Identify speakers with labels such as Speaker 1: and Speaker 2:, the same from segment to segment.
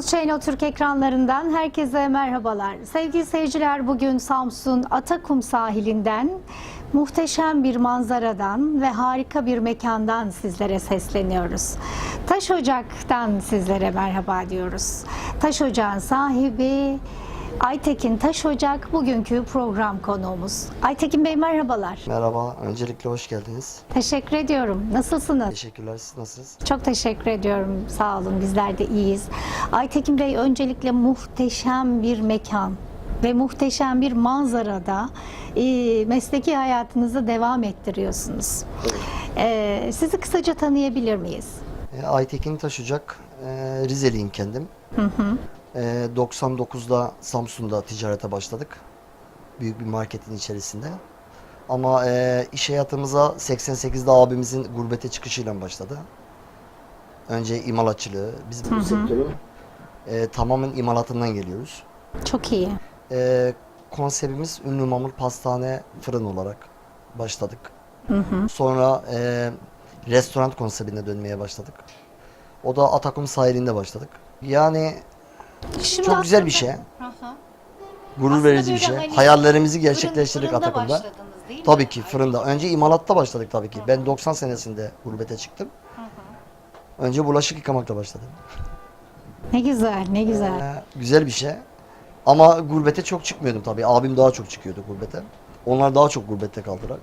Speaker 1: News Channel Türk ekranlarından herkese merhabalar. Sevgili seyirciler bugün Samsun Atakum sahilinden muhteşem bir manzaradan ve harika bir mekandan sizlere sesleniyoruz. Taş Ocak'tan sizlere merhaba diyoruz. Taş Ocak'ın sahibi Aytekin Taş Ocak bugünkü program konuğumuz. Aytekin Bey merhabalar.
Speaker 2: Merhaba, öncelikle hoş geldiniz.
Speaker 1: Teşekkür ediyorum. Nasılsınız?
Speaker 2: Teşekkürler, siz nasılsınız?
Speaker 1: Çok teşekkür ediyorum. Sağ olun. Bizler de iyiyiz. Aytekin Bey öncelikle muhteşem bir mekan ve muhteşem bir manzarada e, mesleki hayatınızı devam ettiriyorsunuz. E, sizi kısaca tanıyabilir miyiz?
Speaker 2: E, Aytekin Taşucak, e, Rizeliyim kendim. E, 99'da Samsun'da ticarete başladık. Büyük bir marketin içerisinde. Ama e, iş hayatımıza 88'de abimizin gurbete çıkışıyla başladı. Önce imalatçılığı. Biz bu sektörün e, tamamen imalatından geliyoruz.
Speaker 1: Çok iyi.
Speaker 2: E, konseptimiz ünlü mamul pastane fırın olarak başladık. Sonra e, restoran konseptine dönmeye başladık. O da Atakum sahilinde başladık. Yani
Speaker 1: Şimdi
Speaker 2: çok güzel bir şey.
Speaker 1: Hı hı.
Speaker 2: Gurur
Speaker 1: Aslında
Speaker 2: verici bir şey.
Speaker 1: hani
Speaker 2: Hayallerimizi
Speaker 1: Fırın-
Speaker 2: gerçekleştirdik
Speaker 1: fırında
Speaker 2: Atakum'da. Tabii ki fırında. Önce imalatta başladık tabii ki. Ben 90 senesinde gurbete çıktım. Önce bulaşık yıkamakla başladım.
Speaker 1: Ne güzel, ne güzel.
Speaker 2: Ee, güzel bir şey. Ama gurbete çok çıkmıyordum tabii. Abim daha çok çıkıyordu gurbete. Onlar daha çok gurbette kaldılar.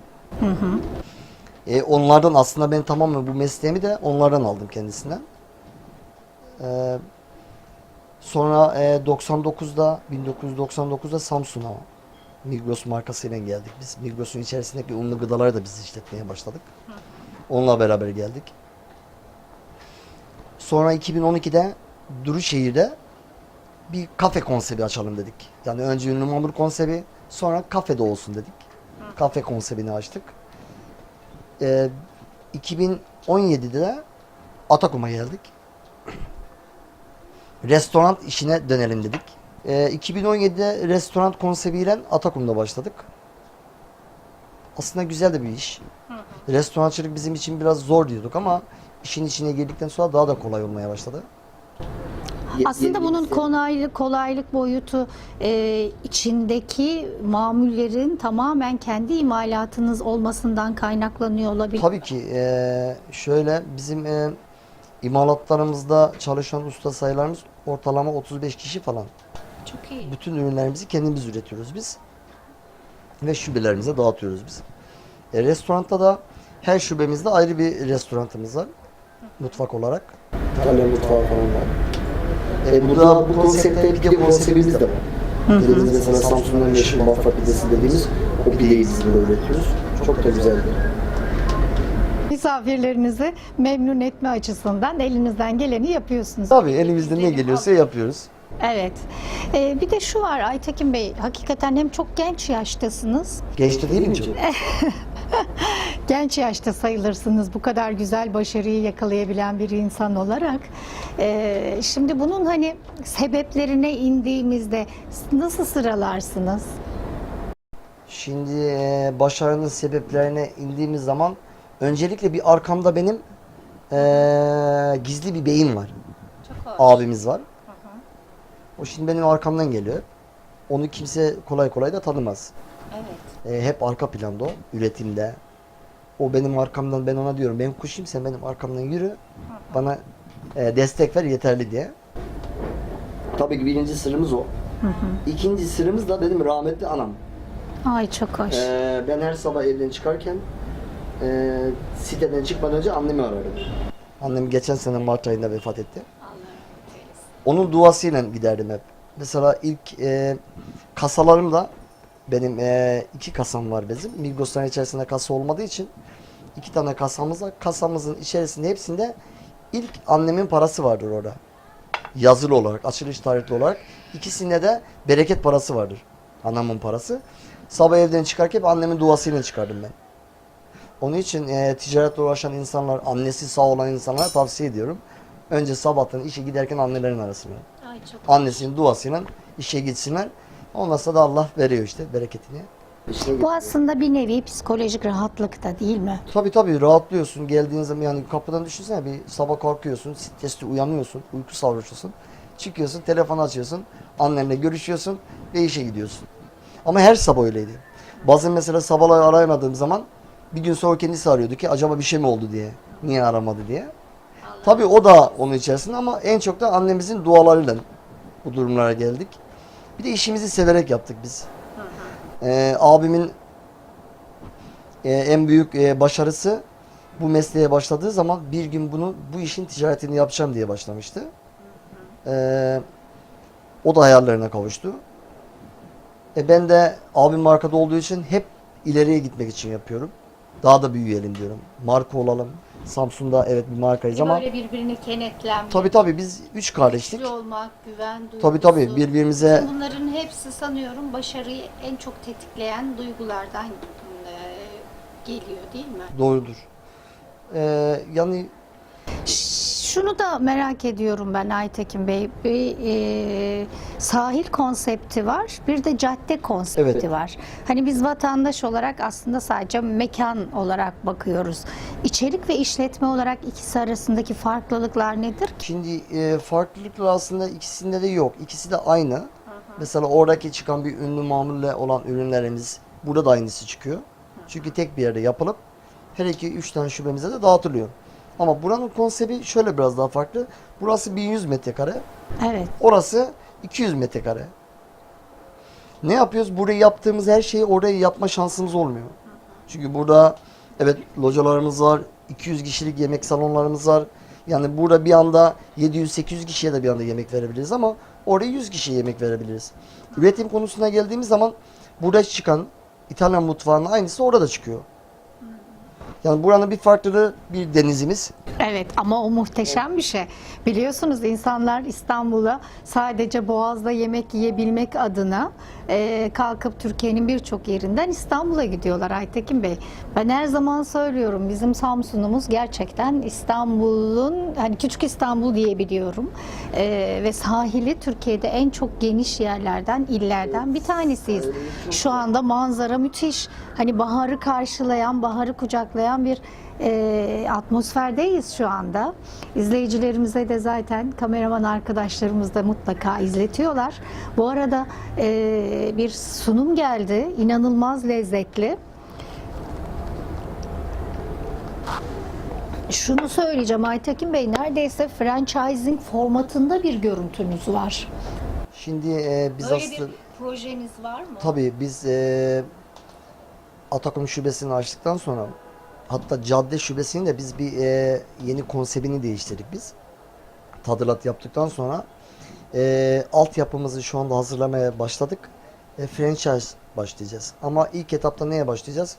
Speaker 2: E, onlardan aslında ben tamamen bu mesleğimi de onlardan aldım kendisinden. Ee, sonra e, 99'da 1999'da Samsun'a Migros markasıyla geldik biz. Migros'un içerisindeki unlu gıdaları da biz işletmeye başladık. Onunla beraber geldik. Sonra 2012'de Duruşehir'de bir kafe konsepti açalım dedik. Yani önce ünlü mamur konsepti, sonra kafede olsun dedik. Kafe konsebini açtık. Ee, 2017'de de Atakum'a geldik. Restoran işine dönelim dedik. Ee, 2017'de restoran konseptiyle Atakum'da başladık. Aslında güzel de bir iş. Restorançılık bizim için biraz zor diyorduk ama işin içine girdikten sonra daha da kolay olmaya başladı.
Speaker 1: Aslında bunun kolaylık kolaylık boyutu e, içindeki mamullerin tamamen kendi imalatınız olmasından kaynaklanıyor olabilir.
Speaker 2: Tabii ki eee, şöyle bizim eee, imalatlarımızda çalışan usta sayılarımız ortalama 35 kişi falan.
Speaker 1: Çok iyi.
Speaker 2: Bütün ürünlerimizi kendimiz üretiyoruz biz. Ve şubelerimize dağıtıyoruz biz. E, restoranda da her şubemizde ayrı bir restoranımız var. Mutfak olarak. İtalyan mutfağı falan var. E, bu da bu konseptte bir de konseptimiz de var. Dediğimiz mesela Samsun'un meşhur Bafra pidesi dediğimiz o pideyi biz burada üretiyoruz. Çok da güzel bir
Speaker 1: Misafirlerinizi memnun etme açısından elinizden geleni yapıyorsunuz.
Speaker 2: Tabii elimizde ne geliyorsa yapıyoruz.
Speaker 1: Evet. E, bir de şu var Aytekin Bey, hakikaten hem çok genç yaştasınız,
Speaker 2: Gençte değil mi canım?
Speaker 1: genç yaşta sayılırsınız bu kadar güzel başarıyı yakalayabilen bir insan olarak. E, şimdi bunun hani sebeplerine indiğimizde nasıl sıralarsınız?
Speaker 2: Şimdi e, başarının sebeplerine indiğimiz zaman öncelikle bir arkamda benim e, gizli bir beyin var. Abimiz var. O şimdi benim arkamdan geliyor. Onu kimse kolay kolay da tanımaz.
Speaker 1: Evet.
Speaker 2: E, hep arka planda o, üretimde. O benim arkamdan ben ona diyorum ben kuşayım sen benim arkamdan yürü. Bana e, destek ver yeterli diye. Tabii ki birinci sırrımız o. İkinci sırrımız da benim rahmetli anam.
Speaker 1: Ay çok hoş.
Speaker 2: Ee, ben her sabah evden çıkarken e, siteden çıkmadan önce annemi ararım. Annem geçen sene Mart ayında vefat etti. Onun duasıyla giderdim hep. Mesela ilk e, kasalarımda benim e, iki kasam var bizim. Migros'tan içerisinde kasa olmadığı için iki tane kasamız var. Kasamızın içerisinde hepsinde ilk annemin parası vardır orada. Yazılı olarak, açılış tarihli olarak. İkisinde de bereket parası vardır. Anamın parası. Sabah evden çıkarken hep annemin duasıyla çıkardım ben. Onun için e, ticaretle uğraşan insanlar, annesi sağ olan insanlara tavsiye ediyorum. Önce sabahtan işe giderken annelerin arasına.
Speaker 1: Ay çok
Speaker 2: Annesinin duasıyla işe gitsinler. Ondan sonra da Allah veriyor işte bereketini.
Speaker 1: Bu aslında bir nevi psikolojik rahatlık da değil mi?
Speaker 2: Tabii tabii rahatlıyorsun geldiğin zaman yani kapıdan düşünsene bir sabah kalkıyorsun stresli uyanıyorsun uyku sarhoşusun. Çıkıyorsun, telefon açıyorsun, annenle görüşüyorsun ve işe gidiyorsun. Ama her sabah öyleydi. Bazen mesela sabahları arayamadığım zaman bir gün sonra kendisi arıyordu ki acaba bir şey mi oldu diye. Niye aramadı diye. Tabii o da onun içerisinde ama en çok da annemizin dualarıyla bu durumlara geldik. Bir de işimizi severek yaptık biz. Ee, abimin e, en büyük e, başarısı bu mesleğe başladığı zaman bir gün bunu bu işin ticaretini yapacağım diye başlamıştı. Ee, o da hayallerine kavuştu. E ben de abim markada olduğu için hep ileriye gitmek için yapıyorum. Daha da büyüyelim diyorum. Marka olalım. Samsun'da evet bir markayız ama
Speaker 1: Böyle birbirini kenetlenmek,
Speaker 2: tabii tabii biz üç kardeşlik.
Speaker 1: güçlü olmak, güven duygusu.
Speaker 2: Tabii tabii birbirimize
Speaker 1: Bunların hepsi sanıyorum başarıyı en çok tetikleyen duygulardan e, geliyor değil mi?
Speaker 2: doğrudur. Ee, yani
Speaker 1: Şunu da merak ediyorum ben Aytekin Bey. Bir e, sahil konsepti var, bir de cadde konsepti
Speaker 2: Evet.
Speaker 1: var. Hani biz vatandaş olarak aslında sadece mekan olarak bakıyoruz. İçerik ve işletme olarak ikisi arasındaki farklılıklar nedir?
Speaker 2: Şimdi e, farklılıklar aslında ikisinde de yok. İkisi de aynı. Mesela oradaki çıkan bir ünlü mamulle olan ürünlerimiz burada da aynısı çıkıyor. Çünkü tek bir yerde yapılıp her iki üç tane şubemize de dağıtılıyor. Ama buranın konsepti şöyle biraz daha farklı. Burası 1100 metrekare.
Speaker 1: Evet.
Speaker 2: Orası 200 metrekare. Ne yapıyoruz? Burayı yaptığımız her şeyi oraya yapma şansımız olmuyor. Çünkü burada evet localarımız var, 200 kişilik yemek salonlarımız var. Yani burada bir anda 700-800 kişiye de bir anda yemek verebiliriz ama oraya 100 kişiye yemek verebiliriz. Üretim konusuna geldiğimiz zaman burada çıkan İtalyan mutfağının aynısı orada da çıkıyor. Yani buranın bir farklılığı bir denizimiz,
Speaker 1: Evet ama o muhteşem bir şey. Biliyorsunuz insanlar İstanbul'a sadece Boğaz'da yemek yiyebilmek adına e, kalkıp Türkiye'nin birçok yerinden İstanbul'a gidiyorlar Aytekin Bey. Ben her zaman söylüyorum bizim Samsun'umuz gerçekten İstanbul'un hani küçük İstanbul diyebiliyorum. E, ve sahili Türkiye'de en çok geniş yerlerden, illerden bir tanesiyiz. Şu anda manzara müthiş. Hani baharı karşılayan, baharı kucaklayan bir e, atmosferdeyiz şu anda. İzleyicilerimize de zaten kameraman arkadaşlarımız da mutlaka izletiyorlar. Bu arada e, bir sunum geldi. İnanılmaz lezzetli. Şunu söyleyeceğim Aytekin Bey neredeyse franchising formatında bir görüntünüz var.
Speaker 2: Şimdi e, biz
Speaker 1: Böyle
Speaker 2: aslında
Speaker 1: bir projeniz var mı?
Speaker 2: Tabii biz e, Atakum şubesini açtıktan sonra hatta cadde şubesinin de biz bir e, yeni konsebini değiştirdik biz. Tadilat yaptıktan sonra e, altyapımızı şu anda hazırlamaya başladık. E, franchise başlayacağız. Ama ilk etapta neye başlayacağız?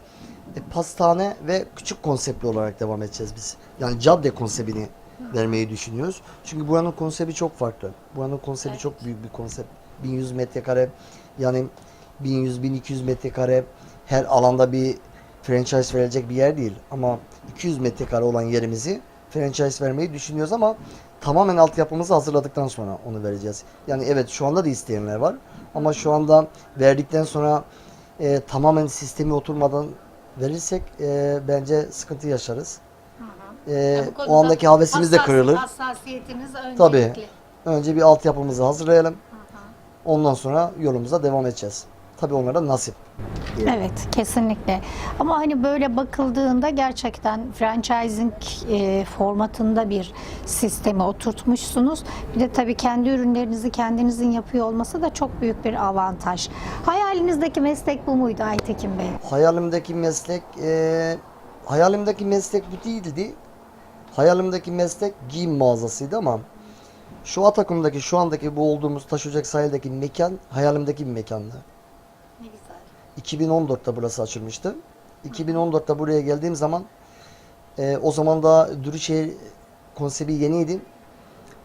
Speaker 2: E, pastane ve küçük konseptli olarak devam edeceğiz biz. Yani cadde konsebini vermeyi düşünüyoruz. Çünkü buranın konsepti çok farklı. Buranın konsepti
Speaker 1: Evet.
Speaker 2: çok büyük bir konsept. 1100 metrekare yani 1100-1200 metrekare her alanda bir franchise verilecek bir yer değil. Ama 200 metrekare olan yerimizi franchise vermeyi düşünüyoruz ama tamamen altyapımızı hazırladıktan sonra onu vereceğiz. Yani evet şu anda da isteyenler var ama şu anda verdikten sonra e, tamamen sistemi oturmadan verirsek e, bence sıkıntı yaşarız. E, o andaki havesimiz de kırılır.
Speaker 1: Hassasiyetiniz öncelikli.
Speaker 2: Tabii. Önce bir altyapımızı hazırlayalım. Ondan sonra yolumuza devam edeceğiz. Tabii onlara nasip.
Speaker 1: Evet, kesinlikle. Ama hani böyle bakıldığında gerçekten franchising e, formatında bir sistemi oturtmuşsunuz. Bir de tabii kendi ürünlerinizi kendinizin yapıyor olması da çok büyük bir avantaj. Hayalinizdeki meslek bu muydu Aytekin Bey?
Speaker 2: Hayalimdeki meslek, e, hayalimdeki meslek bu değildi. Hayalimdeki meslek giyim mağazasıydı ama şu Atakum'daki, şu andaki bu olduğumuz Taşocak sahildeki mekan hayalimdeki bir mekandı.
Speaker 1: Ne güzel.
Speaker 2: 2014'te burası açılmıştı. 2014'te buraya geldiğim zaman e, o zaman da Dürüşehir konsepti yeniydi.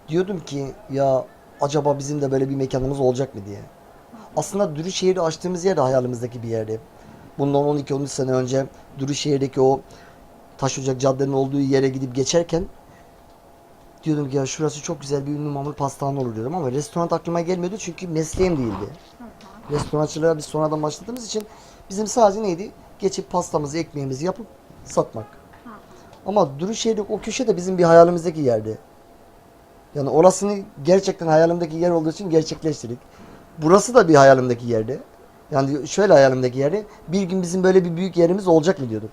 Speaker 2: Diyordum ki ya acaba bizim de böyle bir mekanımız olacak mı diye. Aslında Dürüşehir'i açtığımız yer de hayalimizdeki bir yerdi. Bundan 12-13 sene önce Dürüşehir'deki o Taşocak caddenin olduğu yere gidip geçerken diyordum ki ya şurası çok güzel bir ünlü mamul pastane olur diyordum ama restoran aklıma gelmiyordu çünkü mesleğim değildi. Restorançılığa biz sonradan başladığımız için bizim sadece neydi? Geçip pastamızı, ekmeğimizi yapıp satmak. Ama Duruşehir'deki o köşe de bizim bir hayalimizdeki yerdi. Yani orasını gerçekten hayalimdeki yer olduğu için gerçekleştirdik. Burası da bir hayalimdeki yerdi. Yani şöyle hayalimdeki yerde bir gün bizim böyle bir büyük yerimiz olacak mı diyordum.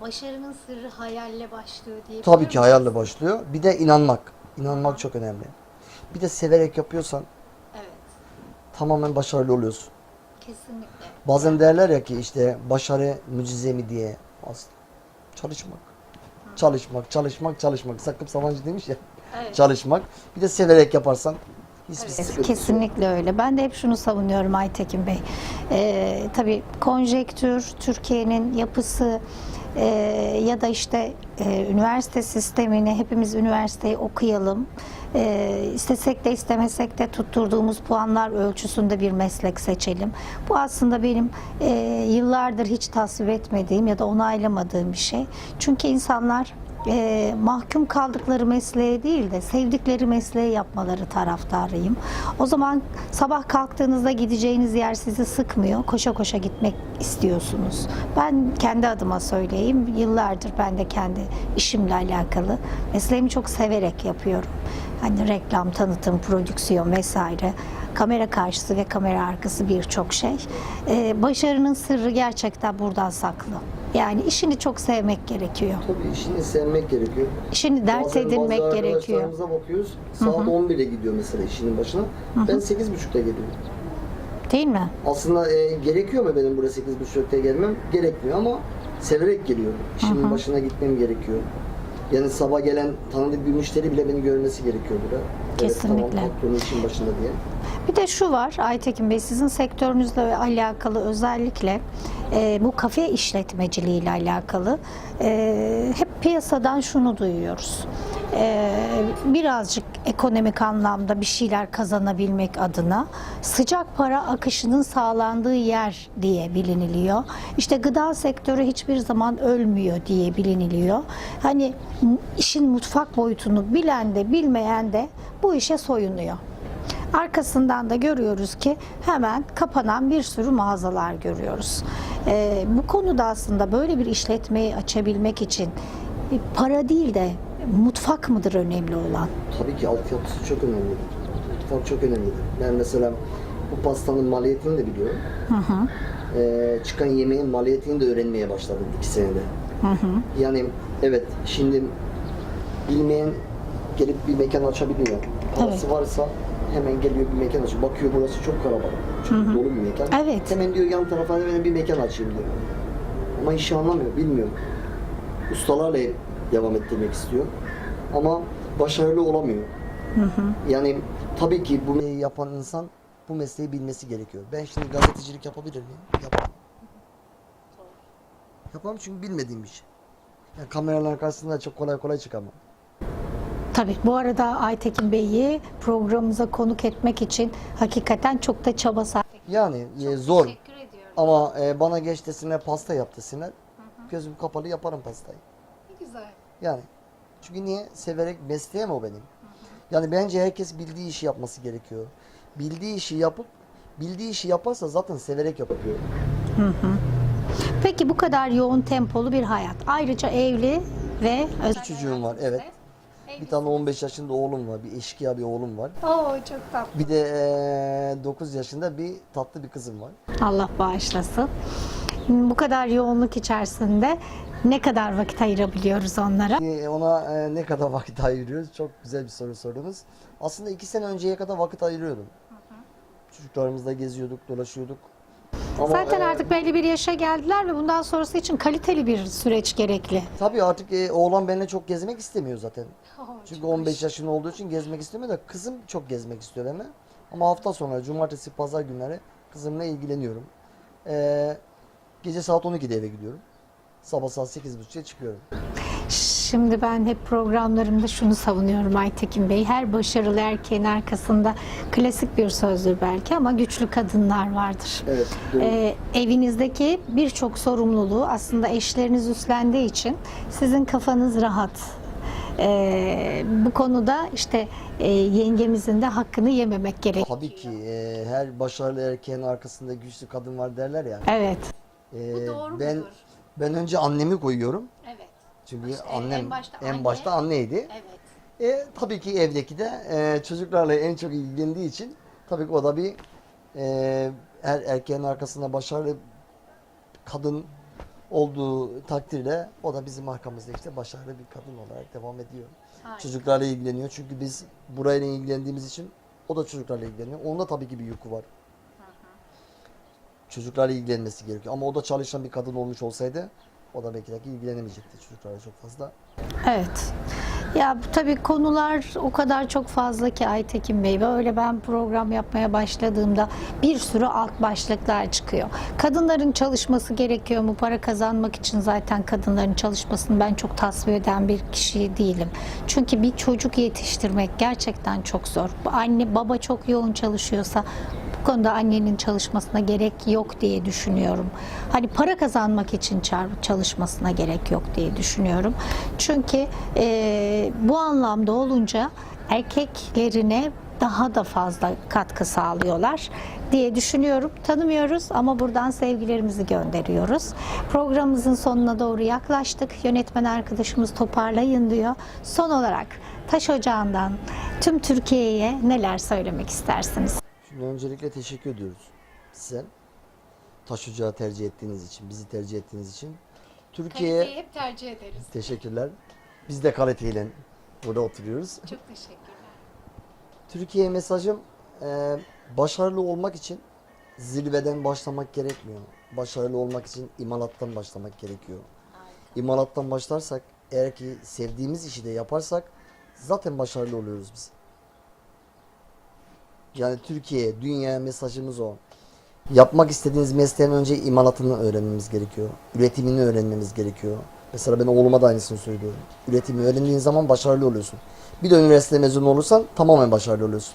Speaker 1: Başarının sırrı hayalle başlıyor diye.
Speaker 2: Tabii ki hayalle başlıyor. Bir de inanmak. İnanmak çok önemli. Bir de severek yapıyorsan tamamen başarılı oluyorsun.
Speaker 1: kesinlikle.
Speaker 2: Bazen derler ya ki işte başarı mucize mi diye. Aslında çalışmak. Çalışmak, çalışmak, çalışmak. Sakıp Sabancı demiş ya.
Speaker 1: Evet.
Speaker 2: Çalışmak. Bir de severek yaparsan hiçbir
Speaker 1: Evet,
Speaker 2: sıkıntı
Speaker 1: kesinlikle öyle. Ben de hep şunu savunuyorum Aytekin Bey. Ee, tabii konjektür, Türkiye'nin yapısı e, ya da işte e, üniversite sistemini hepimiz üniversiteyi okuyalım. E, istesek de istemesek de tutturduğumuz puanlar ölçüsünde bir meslek seçelim. Bu aslında benim e, yıllardır hiç tasvip etmediğim ya da onaylamadığım bir şey. Çünkü insanlar e, mahkum kaldıkları mesleğe değil de sevdikleri mesleği yapmaları taraftarıyım. O zaman sabah kalktığınızda gideceğiniz yer sizi sıkmıyor. Koşa koşa gitmek istiyorsunuz. Ben kendi adıma söyleyeyim. Yıllardır ben de kendi işimle alakalı mesleğimi çok severek yapıyorum. Hani reklam, tanıtım, prodüksiyon vesaire. Kamera karşısı ve kamera arkası birçok şey. E, başarının sırrı gerçekten buradan saklı. Yani işini çok sevmek gerekiyor.
Speaker 2: Tabii işini sevmek gerekiyor.
Speaker 1: İşini dert
Speaker 2: Bazen
Speaker 1: edinmek
Speaker 2: bazı
Speaker 1: gerekiyor.
Speaker 2: arkadaşlarımıza bakıyoruz. Saat 11'e gidiyor mesela işinin başına. Ben 8.30'da geliyorum.
Speaker 1: Değil mi?
Speaker 2: Aslında e, gerekiyor mu benim buraya 8.30'da gelmem? Gerekmiyor ama severek geliyorum. İşimin başına gitmem gerekiyor. Yani sabah gelen tanıdık bir müşteri bile beni görmesi gerekiyor burada.
Speaker 1: Kesinlikle.
Speaker 2: Evet, tamam, işin başında diye.
Speaker 1: Bir de şu var Aytekin Bey sizin sektörünüzle alakalı özellikle e, bu kafe işletmeciliği ile alakalı e, hep piyasadan şunu duyuyoruz. E, birazcık ekonomik anlamda bir şeyler kazanabilmek adına sıcak para akışının sağlandığı yer diye biliniliyor. İşte gıda sektörü hiçbir zaman ölmüyor diye biliniliyor. Hani işin mutfak boyutunu bilen de bilmeyen de bu işe soyunuyor. Arkasından da görüyoruz ki hemen kapanan bir sürü mağazalar görüyoruz. Ee, bu konuda aslında böyle bir işletmeyi açabilmek için e, para değil de mutfak mıdır önemli olan?
Speaker 2: Tabii ki altyapısı çok önemlidir. Mutfak çok önemlidir. Ben mesela bu pastanın maliyetini de biliyorum. Ee, çıkan yemeğin maliyetini de öğrenmeye başladım iki senede. Yani evet şimdi bilmeyen gelip bir mekan açabiliyor. Parası varsa hemen geliyor bir mekan açıyor. Bakıyor burası çok kalabalık. Çok dolu bir mekan.
Speaker 1: Evet.
Speaker 2: Hemen diyor yan tarafa hemen bir mekan açayım diyor. Ama işi anlamıyor, bilmiyor. Ustalarla devam ettirmek istiyor. Ama başarılı olamıyor. Yani tabii ki bu mesleği yapan insan bu mesleği bilmesi gerekiyor. Ben şimdi gazetecilik yapabilir miyim? Yapamam. Yapamam çünkü bilmediğim bir şey. Yani kameralar karşısında çok kolay kolay çıkamam.
Speaker 1: Tabii bu arada Aytekin Bey'i programımıza konuk etmek için hakikaten çok da çaba sarf
Speaker 2: Yani e, zor
Speaker 1: Teşekkür ediyorum.
Speaker 2: ama e, bana geç desinler pasta yap desinler. Gözüm kapalı yaparım pastayı.
Speaker 1: Ne güzel.
Speaker 2: Yani çünkü niye? Severek mesleğim o benim. Yani bence herkes bildiği işi yapması gerekiyor. Bildiği işi yapıp bildiği işi yaparsa zaten severek yapıyor.
Speaker 1: Peki bu kadar yoğun tempolu bir hayat. Ayrıca evli ve özel
Speaker 2: çocuğum var, evet. Bir tane 15 yaşında oğlum var. Bir eşkıya bir oğlum var.
Speaker 1: Oo çok tatlı.
Speaker 2: Bir de eee, 9 yaşında bir tatlı bir kızım var.
Speaker 1: Allah bağışlasın. Bu kadar yoğunluk içerisinde ne kadar vakit ayırabiliyoruz onlara?
Speaker 2: Ki Ona eee, ne kadar vakit ayırıyoruz? Çok güzel bir soru sordunuz. Aslında iki sene önceye kadar vakit ayırıyordum. Çocuklarımızla geziyorduk, dolaşıyorduk. Ama,
Speaker 1: Zaten
Speaker 2: eee,
Speaker 1: artık belli bir yaşa geldiler ve bundan sonrası için kaliteli bir süreç gerekli.
Speaker 2: Tabii artık eee, oğlan benimle çok gezmek istemiyor zaten. Çünkü 15 yaşında olduğu için gezmek istemiyor da kızım çok gezmek istiyor benimle. Ama hafta sonra cumartesi pazar günleri kızımla ilgileniyorum. Ee, gece saat 12'de eve gidiyorum. Sabah saat 8.30'ya çıkıyorum.
Speaker 1: Şimdi ben hep programlarımda şunu savunuyorum Aytekin Bey. Her başarılı erkeğin arkasında klasik bir sözdür belki ama güçlü kadınlar vardır.
Speaker 2: Evet. doğru.
Speaker 1: Ee, evinizdeki birçok sorumluluğu aslında eşleriniz üstlendiği için sizin kafanız rahat. Ee, bu konuda işte e, yengemizin de hakkını yememek gerek.
Speaker 2: Tabii ki e, her başarılı erkeğin arkasında güçlü kadın var derler ya.
Speaker 1: Evet.
Speaker 2: Ee,
Speaker 1: doğru
Speaker 2: ben
Speaker 1: mudur?
Speaker 2: ben önce annemi koyuyorum.
Speaker 1: Evet.
Speaker 2: Çünkü
Speaker 1: İşte
Speaker 2: annem
Speaker 1: en başta
Speaker 2: en
Speaker 1: anne.
Speaker 2: başta anneydi.
Speaker 1: Evet.
Speaker 2: E, tabii ki evdeki de e, çocuklarla en çok ilgilendiği için tabii ki o da bir e, her erkeğin arkasında başarılı kadın olduğu takdirde o da bizim arkamızda işte başarılı bir kadın olarak devam ediyor.
Speaker 1: Harika.
Speaker 2: Çocuklarla ilgileniyor çünkü biz burayla ilgilendiğimiz için o da çocuklarla ilgileniyor. Onun da tabii ki bir yükü var. Çocuklarla ilgilenmesi gerekiyor. Ama o da çalışan bir kadın olmuş olsaydı o da belki de ilgilenemeyecekti çocuklarla çok fazla.
Speaker 1: Evet. Ya bu tabii konular o kadar çok fazla ki Aytekin Bey. Böyle ben program yapmaya başladığımda bir sürü alt başlıklar çıkıyor. Kadınların çalışması gerekiyor mu? Para kazanmak için zaten kadınların çalışmasını ben çok tasvip eden bir kişi değilim. Çünkü bir çocuk yetiştirmek gerçekten çok zor. Anne baba çok yoğun çalışıyorsa konuda annenin çalışmasına gerek yok diye düşünüyorum. Hani para kazanmak için çalışmasına gerek yok diye düşünüyorum. Çünkü e, bu anlamda olunca erkeklerine daha da fazla katkı sağlıyorlar diye düşünüyorum. Tanımıyoruz ama buradan sevgilerimizi gönderiyoruz. Programımızın sonuna doğru yaklaştık. Yönetmen arkadaşımız toparlayın diyor. Son olarak Taş Ocağı'ndan tüm Türkiye'ye neler söylemek istersiniz?
Speaker 2: Şimdi öncelikle teşekkür ediyoruz size. Taş Ocağı tercih ettiğiniz için, bizi tercih ettiğiniz için. Türkiye'ye
Speaker 1: hep tercih ederiz.
Speaker 2: teşekkürler. Biz de kaliteyle burada oturuyoruz.
Speaker 1: Çok teşekkürler.
Speaker 2: Türkiye'ye mesajım e, başarılı olmak için zirveden başlamak gerekmiyor. Başarılı olmak için imalattan başlamak gerekiyor. İmalattan başlarsak eğer ki sevdiğimiz işi de yaparsak zaten başarılı oluyoruz biz. Yani Türkiye, dünya mesajımız o. Yapmak istediğiniz mesleğin önce imalatını öğrenmemiz gerekiyor. Üretimini öğrenmemiz gerekiyor. Mesela ben oğluma da aynısını söylüyorum. Üretimi öğrendiğin zaman başarılı oluyorsun. Bir de üniversite mezunu olursan tamamen başarılı oluyorsun.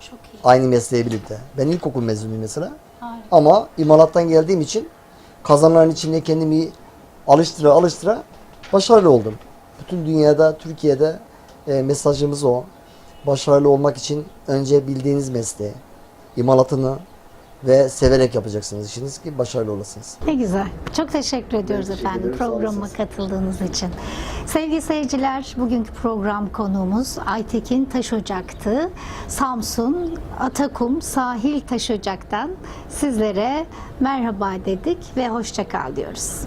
Speaker 1: Çok iyi.
Speaker 2: Aynı mesleğe birlikte. Ben ilkokul mezunuyum mesela.
Speaker 1: Harika.
Speaker 2: Ama imalattan geldiğim için kazanların içinde kendimi alıştıra alıştıra başarılı oldum. Bütün dünyada, Türkiye'de e, mesajımız o. Başarılı olmak için önce bildiğiniz mesleği, imalatını ve severek yapacaksınız işiniz ki başarılı olasınız.
Speaker 1: Ne güzel. Çok teşekkür ediyoruz
Speaker 2: teşekkür
Speaker 1: efendim
Speaker 2: olasınız.
Speaker 1: katıldığınız için. Sevgili seyirciler, bugünkü program konuğumuz Aytekin Taş Ocak'tı. Samsun Atakum Sahil Taş Ocak'tan sizlere merhaba dedik ve hoşça kal diyoruz.